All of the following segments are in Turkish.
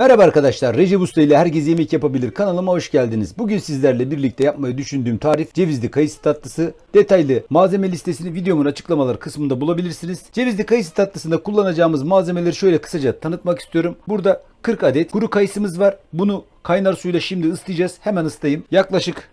Merhaba arkadaşlar, Recep Usta ile Herkes Yemek Yapabilir kanalıma hoş geldiniz. Bugün sizlerle birlikte yapmayı düşündüğüm tarif cevizli kayısı tatlısı. Detaylı malzeme listesini videomun açıklamalar kısmında bulabilirsiniz. Cevizli kayısı tatlısında kullanacağımız malzemeleri şöyle kısaca tanıtmak istiyorum. Burada 40 adet kuru kayısımız var. Bunu kaynar suyla şimdi ıslayacağız. Hemen ıslayayım. Yaklaşık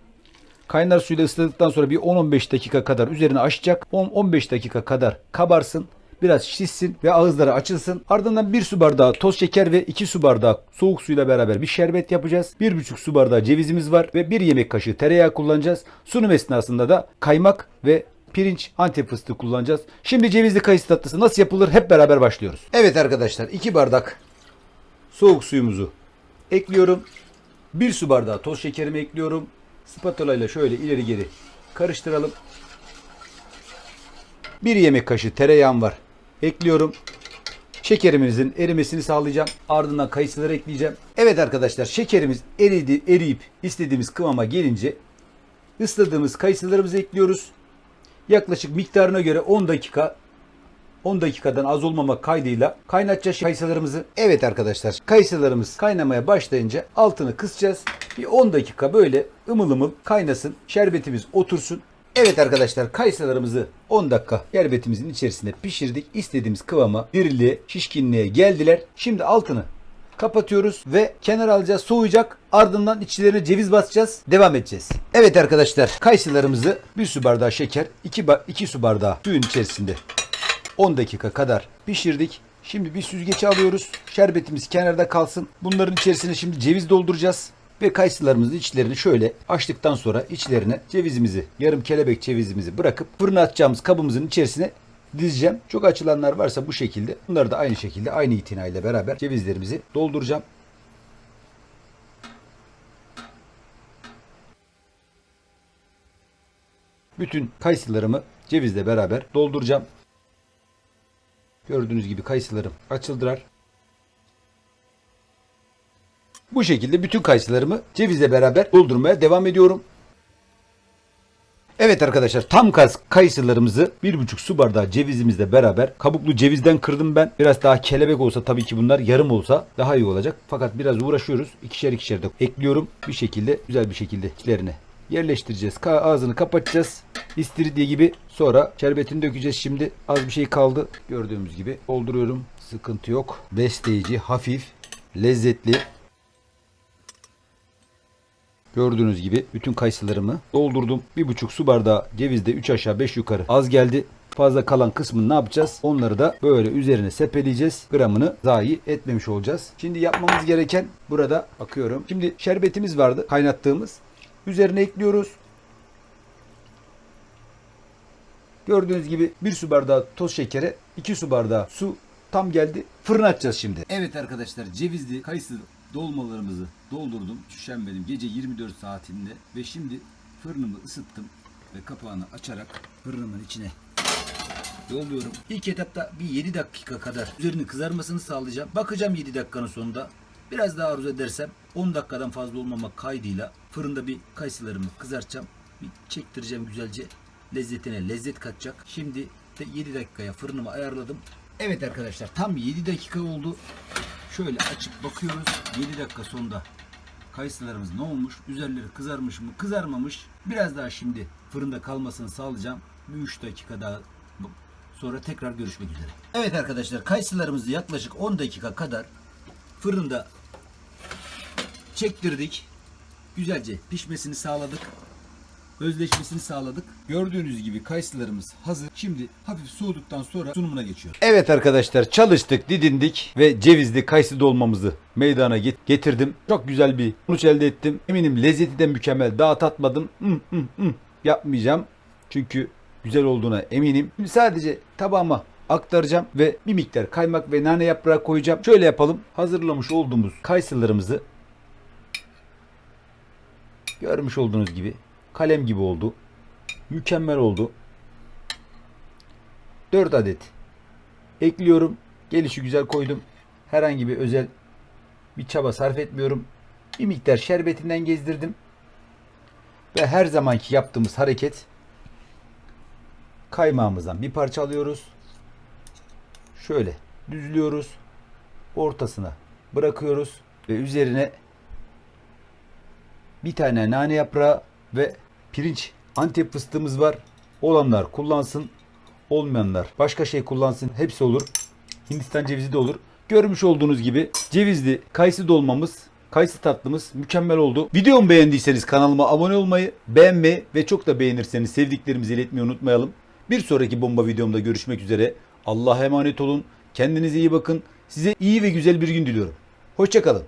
kaynar suyla ısladıktan sonra bir 10-15 dakika kadar üzerine açacak. 10-15 dakika kadar kabarsın biraz şişsin ve ağızları açılsın. Ardından 1 su bardağı toz şeker ve 2 su bardağı soğuk suyla beraber bir şerbet yapacağız. 1,5 su bardağı cevizimiz var ve 1 yemek kaşığı tereyağı kullanacağız. Sunum esnasında da kaymak ve pirinç antep fıstığı kullanacağız. Şimdi cevizli kayısı tatlısı nasıl yapılır hep beraber başlıyoruz. Evet arkadaşlar 2 bardak soğuk suyumuzu ekliyorum. 1 su bardağı toz şekerimi ekliyorum. Spatula ile şöyle ileri geri karıştıralım. 1 yemek kaşığı tereyağım var. Ekliyorum. Şekerimizin erimesini sağlayacağım. Ardından kayısıları ekleyeceğim. Evet arkadaşlar şekerimiz eridi, eriyip istediğimiz kıvama gelince ısladığımız kayısılarımızı ekliyoruz. Yaklaşık miktarına göre 10 dakika 10 dakikadan az olmamak kaydıyla kaynatacağız kayısılarımızı. Evet arkadaşlar kayısılarımız kaynamaya başlayınca altını kısacağız. Bir 10 dakika böyle ımıl ımıl kaynasın. Şerbetimiz otursun. Evet arkadaşlar kayısılarımızı 10 dakika şerbetimizin içerisinde pişirdik. İstediğimiz kıvama, diriliğe, şişkinliğe geldiler. Şimdi altını kapatıyoruz ve kenara alacağız soğuyacak. Ardından içlerine ceviz basacağız. Devam edeceğiz. Evet arkadaşlar kayısılarımızı 1 su bardağı şeker, 2, 2 su bardağı suyun içerisinde 10 dakika kadar pişirdik. Şimdi bir süzgeci alıyoruz. Şerbetimiz kenarda kalsın. Bunların içerisine şimdi ceviz dolduracağız. Ve kayısılarımızın içlerini şöyle açtıktan sonra içlerine cevizimizi, yarım kelebek cevizimizi bırakıp fırına atacağımız kabımızın içerisine dizeceğim. Çok açılanlar varsa bu şekilde. Bunları da aynı şekilde aynı itinayla beraber cevizlerimizi dolduracağım. Bütün kayısılarımı cevizle beraber dolduracağım. Gördüğünüz gibi kayısılarım açıldılar. Bu şekilde bütün kayısılarımı cevizle beraber doldurmaya devam ediyorum. Evet arkadaşlar tam kas kayısılarımızı 1,5 su bardağı cevizimizle beraber kabuklu cevizden kırdım ben. Biraz daha kelebek olsa tabii ki bunlar yarım olsa daha iyi olacak. Fakat biraz uğraşıyoruz. İkişer ikişer de ekliyorum. Bir şekilde güzel bir şekilde içlerine yerleştireceğiz. Ka- ağzını kapatacağız. İstiridye gibi. Sonra şerbetini dökeceğiz şimdi. Az bir şey kaldı. Gördüğümüz gibi dolduruyorum. Sıkıntı yok. Besleyici, hafif, lezzetli. Gördüğünüz gibi bütün kayısılarımı doldurdum. Bir buçuk su bardağı cevizde 3 aşağı 5 yukarı az geldi. Fazla kalan kısmını ne yapacağız? Onları da böyle üzerine sepeleyeceğiz. Gramını zayi etmemiş olacağız. Şimdi yapmamız gereken burada bakıyorum. Şimdi şerbetimiz vardı kaynattığımız. Üzerine ekliyoruz. Gördüğünüz gibi bir su bardağı toz şekere 2 su bardağı su tam geldi. Fırına atacağız şimdi. Evet arkadaşlar cevizli kayısı dolmalarımızı doldurdum. Üşenmedim gece 24 saatinde ve şimdi fırınımı ısıttım ve kapağını açarak fırınımın içine yolluyorum. İlk etapta bir 7 dakika kadar üzerinin kızarmasını sağlayacağım. Bakacağım 7 dakikanın sonunda. Biraz daha arzu edersem 10 dakikadan fazla olmamak kaydıyla fırında bir kayısılarımı kızartacağım. Bir çektireceğim güzelce. Lezzetine lezzet katacak. Şimdi de 7 dakikaya fırınımı ayarladım. Evet arkadaşlar tam 7 dakika oldu. Şöyle açıp bakıyoruz. 7 dakika sonunda kayısılarımız ne olmuş? Üzerleri kızarmış mı? Kızarmamış. Biraz daha şimdi fırında kalmasını sağlayacağım. Bir 3 dakika daha sonra tekrar görüşmek üzere. Evet arkadaşlar kayısılarımızı yaklaşık 10 dakika kadar fırında çektirdik. Güzelce pişmesini sağladık. Özleşmesini sağladık. Gördüğünüz gibi kayısılarımız hazır. Şimdi hafif soğuduktan sonra sunumuna geçiyor. Evet arkadaşlar çalıştık, didindik ve cevizli kayısı dolmamızı meydana get- getirdim. Çok güzel bir sonuç elde ettim. Eminim lezzeti de mükemmel. Daha tatmadım. Hmm, hmm, hmm. Yapmayacağım. Çünkü güzel olduğuna eminim. Şimdi sadece tabağıma aktaracağım ve bir miktar kaymak ve nane yaprağı koyacağım. Şöyle yapalım. Hazırlamış olduğumuz kayısılarımızı görmüş olduğunuz gibi kalem gibi oldu. Mükemmel oldu. 4 adet ekliyorum. Gelişi güzel koydum. Herhangi bir özel bir çaba sarf etmiyorum. Bir miktar şerbetinden gezdirdim. Ve her zamanki yaptığımız hareket kaymağımızdan bir parça alıyoruz. Şöyle düzlüyoruz. Ortasına bırakıyoruz. Ve üzerine bir tane nane yaprağı ve pirinç antep fıstığımız var. Olanlar kullansın, olmayanlar başka şey kullansın. Hepsi olur. Hindistan cevizi de olur. Görmüş olduğunuz gibi cevizli kayısı dolmamız, kayısı tatlımız mükemmel oldu. Videomu beğendiyseniz kanalıma abone olmayı, beğenmeyi ve çok da beğenirseniz sevdiklerimizi iletmeyi unutmayalım. Bir sonraki bomba videomda görüşmek üzere. Allah'a emanet olun. Kendinize iyi bakın. Size iyi ve güzel bir gün diliyorum. Hoşçakalın.